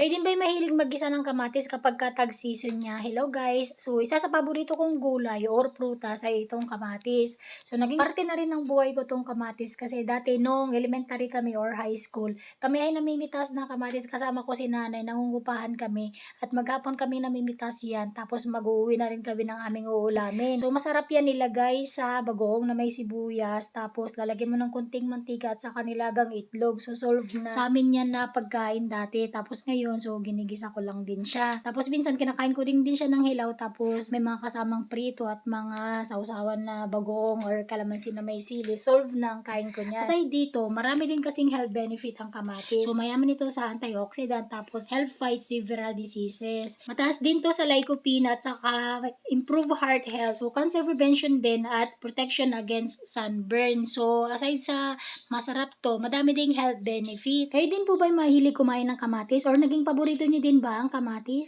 Kayo din ba'y mahilig mag-isa ng kamatis kapag katag season niya? Hello guys! So, isa sa paborito kong gulay or prutas ay itong kamatis. So, naging parte na rin ng buhay ko itong kamatis kasi dati nung elementary kami or high school, kami ay namimitas ng kamatis kasama ko si nanay, nangungupahan kami at maghapon kami namimitas yan tapos mag-uwi na rin kami ng aming uulamin. So, masarap yan nilagay sa bagoong na may sibuyas tapos lalagyan mo ng kunting mantika at saka nilagang itlog. So, solve na. Sa amin yan na pagkain dati. Tapos ngayon, so ginigisa ko lang din siya. Tapos minsan kinakain ko rin din siya ng hilaw. Tapos may mga kasamang prito at mga sausawan na bagoong or kalamansi na may sili. Solve ang kain ko niya. Aside dito, marami din kasing health benefit ang kamatis. So mayaman ito sa antioxidant tapos help fight several diseases. Mataas din to sa lycopene at saka improve heart health. So cancer prevention din at protection against sunburn. So aside sa masarap to, madami ding health benefits. Kayo din po ba mahilig kumain ng kamatis or naging paborito niyo din ba ang kamatis?